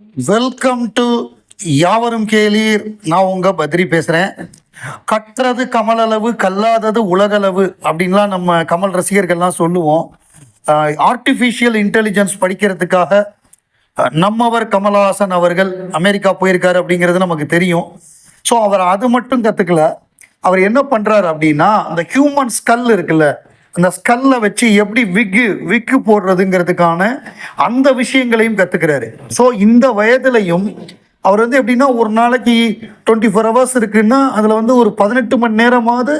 Welcome to யாவரும் கேளீர். நான் உங்க பத்ரி பேசுறேன். கற்றது கமலளவு கல்லாதது உலகளவு அப்படின்லாம் நம்ம கமல் ரசிகர்கள்லாம் சொல்லுவோம். ஆர்டிஃபிஷியல் இன்டெலிஜென்ஸ் படிக்கிறதுக்காக நம்மவர் கமலஹாசன் அவர்கள் அமெரிக்கா போயிருக்காரு அப்படிங்கிறது நமக்கு தெரியும். ஸோ அவர் அது மட்டும் கற்றுக்கல அவர் என்ன பண்ணுறாரு அப்படின்னா அந்த ஹியூமன் ஸ்கல் இருக்குல்ல அந்த ஸ்கல்லை வச்சு எப்படி விக்கு விக்கு போடுறதுங்கிறதுக்கான அந்த விஷயங்களையும் கற்றுக்கிறாரு ஸோ இந்த வயதுலையும் அவர் வந்து எப்படின்னா ஒரு நாளைக்கு டுவெண்ட்டி ஃபோர் ஹவர்ஸ் இருக்குன்னா அதில் வந்து ஒரு பதினெட்டு மணி நேரமாவது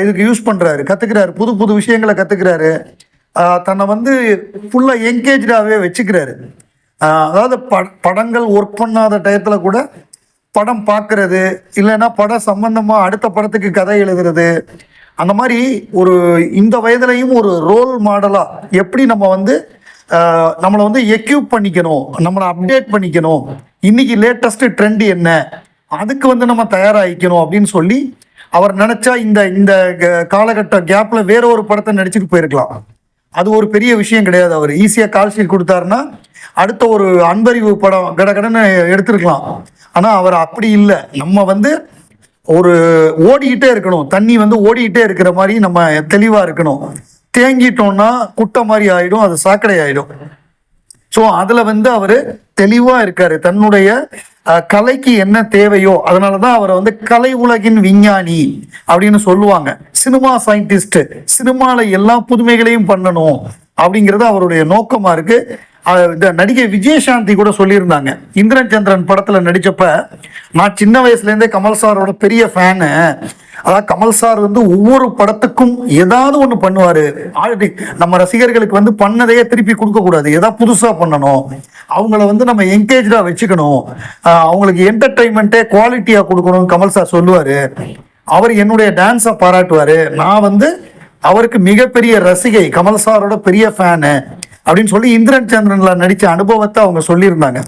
இதுக்கு யூஸ் பண்ணுறாரு கற்றுக்கிறாரு புது புது விஷயங்களை கற்றுக்கிறாரு தன்னை வந்து ஃபுல்லாக என்கேஜாகவே வச்சுக்கிறாரு. அதாவது ப படங்கள் ஒர்க் பண்ணாத டயத்தில் கூட படம் பார்க்கறது இல்லைன்னா படம் சம்பந்தமாக அடுத்த படத்துக்கு கதை எழுதுறது அந்த மாதிரி ஒரு இந்த வயதுலையும் ஒரு ரோல் மாடலாக எப்படி நம்ம வந்து நம்மளை வந்து எக்யூப் பண்ணிக்கணும் நம்மளை அப்டேட் பண்ணிக்கணும் இன்னைக்கு லேட்டஸ்ட் ட்ரெண்ட் என்ன அதுக்கு வந்து நம்ம தயாராகிக்கணும் அப்படின்னு சொல்லி அவர் நினைச்சா இந்த இந்த க- காலகட்ட கேப்ல வேற ஒரு படத்தை நடிச்சுட்டு போயிருக்கலாம். அது ஒரு பெரிய விஷயம் கிடையாது அவர். ஈஸியாக கால் ஷீட் கொடுத்தாருன்னா அடுத்த ஒரு அன்பறிவு படம் கடகடன்னு எடுத்திருக்கலாம். ஆனால் அவர் அப்படி இல்லை. நம்ம வந்து ஒரு ஓடிக்கிட்டே இருக்கணும். தண்ணி வந்து ஓடிக்கிட்டே இருக்கிற மாதிரி நம்ம தெளிவாக இருக்கணும். தேங்கிட்டோம்னா குட்டை மாதிரி ஆயிடும் அது சாக்கடை ஆயிடும். ஸோ அதில் வந்து அவர் தெளிவாக இருக்கார். தன்னுடைய கலைக்கு என்ன தேவையோ அதனால தான் அவரை வந்து கலை உலகின் விஞ்ஞானி அப்படின்னு சொல்லுவாங்க. சினிமா சயின்டிஸ்ட் சினிமாவில் எல்லா புதுமைகளையும் பண்ணணும் அப்படிங்கிறது அவருடைய நோக்கமாக இருக்குது இந்த நடிகை விஜயசாந்தி கூட சொல்லியிருந்தாங்க. இந்திரன் சந்திரன் படத்தில் நடித்தப்ப நான் சின்ன வயசுலேருந்தே கமல் சாரோட பெரிய ஃபேனு அதாவது கமல் சார் வந்து ஒவ்வொரு படத்துக்கும் ஏதாவது ஒன்று பண்ணுவார். ஆல்ரெடி நம்ம ரசிகர்களுக்கு வந்து பண்ணதையே திருப்பி கொடுக்கக்கூடாது ஏதாவது புதுசாக பண்ணணும். அவங்கள வந்து நம்ம என்கேஜாக வச்சுக்கணும். அவங்களுக்கு என்டர்டைன்மெண்ட்டே குவாலிட்டியாக கொடுக்கணும் கமல் சார் சொல்லுவார். அவர் என்னுடைய டான்ஸை பாராட்டுவார். நான் வந்து அவருக்கு மிகப்பெரிய ரசிகை கமல் சாரோட பெரிய ஃபேனு அப்படின்னு சொல்லி இந்திரன் சந்திரன்ல நடித்த அனுபவத்தை அவங்க சொல்லியிருந்தாங்க.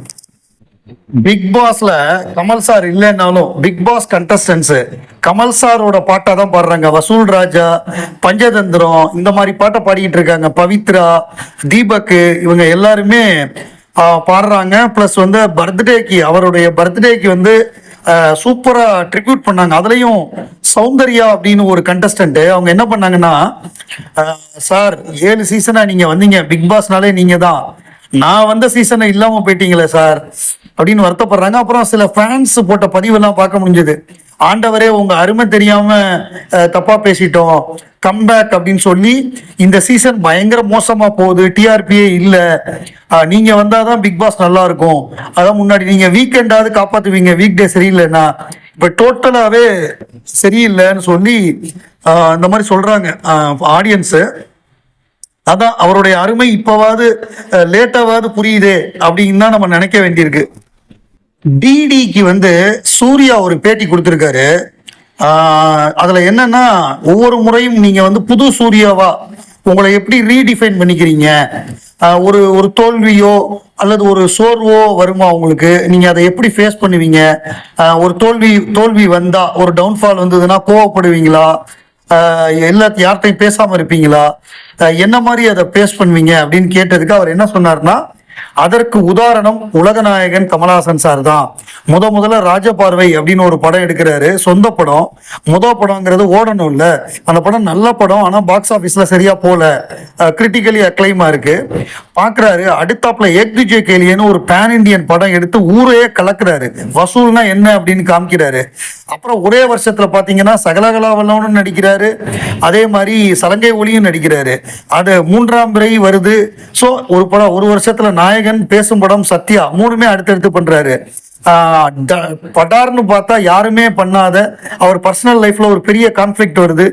பிக் பாஸ்ல கமல் சார் இல்லைன்னாலும் பிக் பாஸ் கண்டஸ்டன்ஸ் கமல் சாரோட பாட்டை தான் பாடுறாங்க. வசூல் ராஜா பஞ்சதந்திரம் இந்த மாதிரி பாட்டை பாடிக்கிட்டு இருக்காங்க. பவித்ரா தீபக் இவங்க எல்லாருமே பாடுறாங்க. ப்ளஸ் வந்து பர்த்டேக்கு அவருடைய பர்த்டேக்கு வந்து சூப்பராக ட்ரிபியூட் பண்ணாங்க. அதுலேயும் சௌந்தர்யா அப்படின்னு ஒரு கண்டஸ்டன்ட் அவங்க என்ன பண்ணாங்கன்னா சார் ஏழு சீசனாக நீங்கள் வந்தீங்க. பிக் பாஸ்னாலே நீங்கள் தான். நான் வந்த சீசனை இல்லாமல் போயிட்டீங்களே சார் அப்படின்னு வருத்தப்படுறாங்க. அப்புறம் சில ஃபேன்ஸ் போட்ட பதிவெல்லாம் பார்க்க முடிஞ்சது. ஆண்டவரே உங்க அருமை தெரியாம தப்பா பேசிட்டோம். கம்பேக் அப்படின்னு சொல்லி இந்த சீசன் பயங்கர மோசமா போகுது. டிஆர்பியே இல்ல. நீங்க வந்தாதான் பிக் பாஸ் நல்லா இருக்கும் அதான் முன்னாடி நீங்க வீக்கெண்டாவது காப்பாத்துவீங்க. வீக் டே சரியில்லைன்னா. இப்ப டோட்டலாவே சரியில்லைன்னு சொல்லி இந்த மாதிரி சொல்றாங்க ஆடியன்ஸு அதான் அவருடைய அருமை இப்பவாவது லேட்டாவது புரியுதே அப்படின்னு தான் நம்ம நினைக்க வேண்டியிருக்கு. டிடிக்கு வந்து சூர்யா ஒரு பேட்டி கொடுத்துருக்காரு. அதில் அதுல என்னன்னா ஒவ்வொரு முறையும் நீங்க வந்து புது சூர்யாவா உங்களை எப்படி ரீடிஃபைன் பண்ணிக்கிறீங்க? ஒரு ஒரு தோல்வியோ அல்லது ஒரு சோர்வோ வருமா உங்களுக்கு? நீங்க அதை எப்படி ஃபேஸ் பண்ணுவீங்க? ஒரு தோல்வி தோல்வி வந்தா ஒரு டவுன்ஃபால் வந்ததுன்னா கோவப்படுவீங்களா? எல்லாத்தையும் யார்கிட்டையும் பேசாம இருப்பீங்களா? என்ன மாதிரி அதை பேஸ் பண்ணுவீங்க அப்படின்னு கேட்டதுக்கு அவர் என்ன சொன்னார்னா அதற்கு உதாரணம் உலகநாயகன் கமலஹாசன் சார் தான். முத முதல்ல ராஜபார்வை அப்படின்னு ஒரு படம் எடுக்கிறாரு. சொந்த படம். முத படம்ங்கிறது ஓடணும் இல்ல. அந்த படம் நல்ல படம். ஆனா பாக்ஸ் ஆபீஸ்ல சரியா போல. கிரிட்டிக்கலி அக்ளைமா இருக்கு. பாக்குறாரு. அடுத்தாப்புல ஏக் துஜே கேலியன்னு ஒரு பேன் இண்டியன் படம் எடுத்து ஊரையே கலக்குறாரு. வசூல்னா என்ன அப்படின்னு காமிக்கிறாரு. அப்புறம் ஒரே வருஷத்துல பாத்தீங்கன்னா சகலகலாவல்லவனும் நடிக்கிறாரு. அதே மாதிரி சலங்கை ஒளியும் நடிக்கிறாரு. அது மூன்றாம் பிறை வருது. ஸோ ஒரு படம் ஒரு வருஷத்துல நாயகன் பேசும் படம் சத்யா மூணுமே அடுத்தடுத்து பண்றாரு. படார்னு பார்த்தா யாருமே பண்ணாத அவர் பர்சனல் லைஃப்ல ஒரு பெரிய கான்ஃபிளிக்ட் வருது.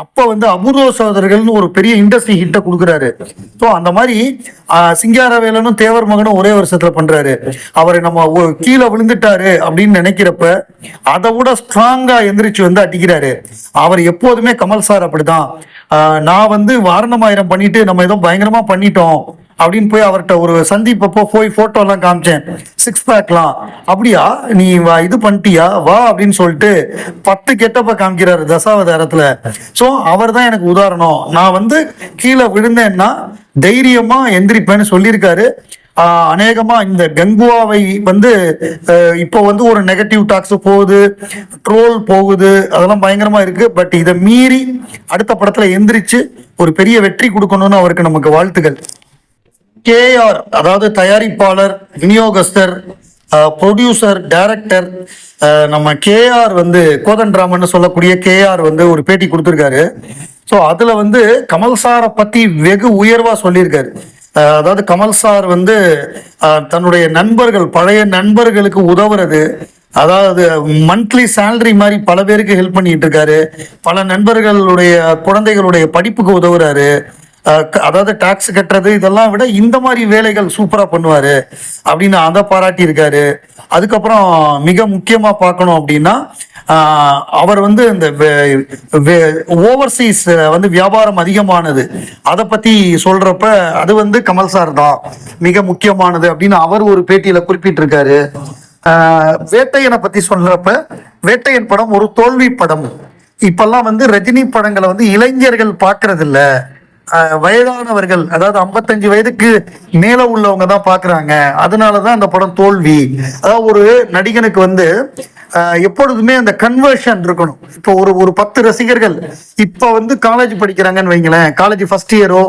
அப்ப வந்து அபூர்வ சோதரர்கள்னு ஒரு பெரிய இண்டஸ்ட்ரி ஹிட்ட கொடுக்குறாரு. ஸோ அந்த மாதிரி சிங்காரவேலனும் தேவர் மகனும் ஒரே வருஷத்துல பண்றாரு. அவர் நம்ம கீழே விழுந்துட்டாரு அப்படின்னு நினைக்கிறப்ப அதை விட ஸ்ட்ராங்கா எந்திரிச்சு வந்து அடிக்கிறாரு. அவர் எப்போதுமே கமல் சார் அப்படிதான். நான் வந்து வாரணமாயிரம் பண்ணிட்டு நம்ம ஏதோ பயங்கரமா பண்ணிட்டோம். அப்படின்னு போய் அவர்கிட்ட ஒரு சந்திப்பப்போ போய் போட்டோ எல்லாம் காமிச்சேன். சிக்ஸ் பேக்லாம் அப்படியா? நீ வா இது பண்ணிட்டியா? வா அப்படின்னு சொல்லிட்டு பத்து கெட்டப்ப காமிக்கிறாரு தசாவதாரத்துல. ஸோ அவர் தான் எனக்கு உதாரணம். நான் வந்து கீழே விழுந்தேன்னா தைரியமா எந்திரிப்பேன்னு சொல்லியிருக்காரு. அநேகமா இந்த கங்குவாவை வந்து இப்போ வந்து ஒரு நெகட்டிவ் டாக்ஸ் போகுது ட்ரோல் போகுது அதெல்லாம் பயங்கரமா இருக்கு. பட் இதை மீறி அடுத்த படத்துல எந்திரிச்சு ஒரு பெரிய வெற்றி கொடுக்கணும்னு அவருக்கு நமக்கு வாழ்த்துக்கள். கேஆர் அதாவது தயாரிப்பாளர் விநியோகஸ்தர் ப்ரொடியூசர் டைரக்டர் நம்ம கேஆர் வந்து கோதண்டராமன் சொல்லக்கூடிய கேஆர் வந்து ஒரு பேட்டி கொடுத்துருக்காரு. ஸோ அதில் வந்து கமல் சாரை பற்றி வெகு உயர்வாக சொல்லியிருக்காரு. அதாவது கமல் சார் வந்து தன்னுடைய நண்பர்கள் பழைய நண்பர்களுக்கு உதவுறது அதாவது மந்த்லி சேலரி மாதிரி பல பேருக்கு ஹெல்ப் பண்ணிட்டு இருக்காரு. பல நண்பர்களுடைய குழந்தைகளுடைய படிப்புக்கு உதவுறாரு. அதாவது டாக்ஸ் கட்டுறது இதெல்லாம் விட இந்த மாதிரி வேலைகள் சூப்பராக பண்ணுவார் அப்படின்னு அதை பாராட்டி இருக்காரு அதுக்கப்புறம் மிக முக்கியமாக பார்க்கணும் அப்படின்னா அவர் வந்து இந்த ஓவர்சீஸ் வந்து வியாபாரம் அதிகமானது. அதை பற்றி சொல்கிறப்ப அது வந்து கமல் சார் தான் மிக முக்கியமானது அப்படின்னு அவர் ஒரு பேட்டியில் குறிப்பிட்டிருக்காரு. வேட்டையனை பற்றி சொல்கிறப்ப வேட்டையன் படம் ஒரு தோல்வி படம். இப்பெல்லாம் வந்து ரஜினி படங்களை வந்து இளைஞர்கள் பார்க்கறது வயதானவர்கள் அதாவது 55 வயதுக்கு மேல உள்ளவங்க தான் பாக்குறாங்க. அதனாலதான் அந்த படம் தோல்வி. அதாவது ஒரு நடிகனுக்கு வந்து எப்பொழுதுமே அந்த கன்வர்ஷன் இருக்கணும். இப்போ ஒரு ஒரு பத்து ரசிகர்கள் இப்ப வந்து காலேஜ் படிக்கிறாங்கன்னு வைங்களேன். காலேஜ் ஃபர்ஸ்ட் இயரோ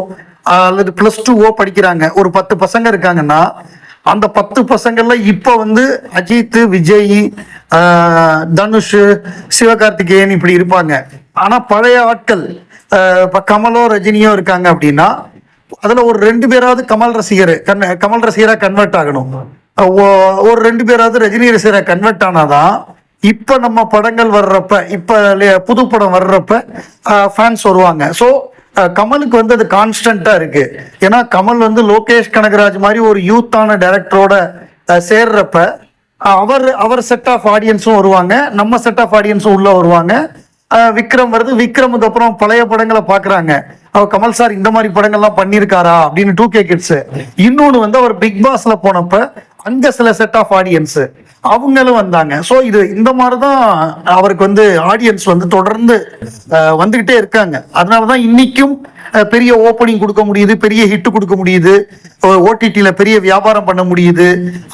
அல்லது பிளஸ் டூவோ படிக்கிறாங்க. ஒரு பத்து பசங்க இருக்காங்கன்னா அந்த பத்து பசங்கள்ல இப்ப வந்து அஜித் விஜய் தனுஷ் சிவகார்த்திகேயன் இப்படி இருப்பாங்க. ஆனா பழைய ஆட்கள் இப்ப கமலோ ரஜினியோ இருக்காங்க அப்படின்னா அதுல ஒரு ரெண்டு பேராவது கமல் ரசிகர் கன் கமல் ரசிகரா கன்வெர்ட் ஆகணும். ஒரு ரெண்டு பேராவது ரஜினி ரசிகரா கன்வெர்ட் ஆனாதான் இப்ப நம்ம படங்கள் வர்றப்ப இப்ப புது படம் வர்றப்ப ஃபேன்ஸ் வருவாங்க. ஸோ கமலுக்கு வந்து அது கான்ஸ்டன்டா இருக்கு. ஏன்னா கமல் வந்து லோகேஷ் கனகராஜ் மாதிரி ஒரு யூத்தான டைரக்டரோட சேர்றப்ப அவர் அவர் செட் ஆஃப் ஆடியன்ஸும் வருவாங்க நம்ம செட் ஆஃப் ஆடியன்ஸும் உள்ள வருவாங்க. விக்ரம் வருது. விக்ரமுக்கு அப்புறம் பழைய படங்களை பாக்குறாங்க அவர் கமல் சார் இந்த மாதிரி படங்கள்லாம் பண்ணியிருக்காரா? அப்படின்னு டூ கே கிட்ஸ் இன்னொன்னு வந்து அவர் பிக் பாஸ்ல போனப்ப அங்க சில செட் ஆஃப் ஆடியன்ஸ் அவங்களும் வந்தாங்க. ஸோ இது இந்த மாதிரி தான் அவருக்கு வந்து ஆடியன்ஸ் வந்து தொடர்ந்து வந்துகிட்டே இருக்காங்க. அதனால தான் இன்னைக்கும் பெரிய ஓப்பனிங் கொடுக்க முடியுது பெரிய ஹிட் கொடுக்க முடியுது ஓடிடியில பெரிய வியாபாரம் பண்ண முடியுது.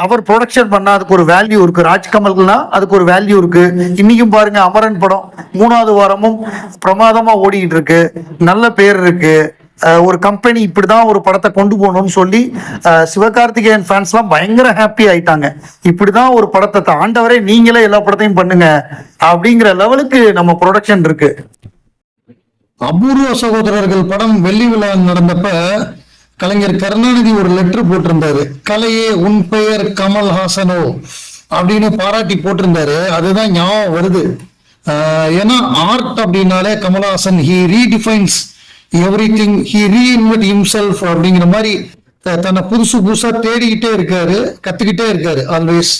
அவர் ப்ரொடக்ஷன் பண்ணா அதுக்கு ஒரு வேல்யூ இருக்கு. ராஜ்கமல்னா அதுக்கு ஒரு வேல்யூ இருக்கு. இன்னைக்கும் பாருங்க அமரன் படம் மூணாவது வாரமும் பிரமாதமா ஓடிக்கிட்டு இருக்கு. நல்ல பேர் இருக்கு. ஒரு கம்பெனி இப்படிதான் ஒரு படத்தை கொண்டு போகணும்னு சொல்லி சிவகார்த்திகேயன் ஃபேன்ஸ்லாம் பயங்கர ஹாப்பி ஆயிட்டாங்க. இப்படிதான் ஒரு படத்தை தாண்டவரே ஆண்டவரே நீங்களே எல்லா படத்தையும் பண்ணுங்க அப்படிங்கிற லெவலுக்கு நம்ம ப்ரொடக்ஷன் இருக்கு. அபூர்வ சகோதரர்கள் படம் வெள்ளி விழா நடந்தப்ப கலைஞர் கருணாநிதி ஒரு லெட்டர் போட்டிருந்தாரு. கலையே உன் பெயர் கமல்ஹாசனோ அப்படின்னு பாராட்டி போட்டிருந்தாரு. அதுதான் ஞாபகம் வருது. ஆஹ் ஏன்னா ஆர்ட் அப்படின்னாலே Kamalhaasan he redefines everything he reinvent himself அப்படிங்கிற மாதிரி தன்னை புதுசு புதுசா தேடிக்கிட்டே இருக்காரு கத்துக்கிட்டே இருக்காரு ஆல்வேஸ்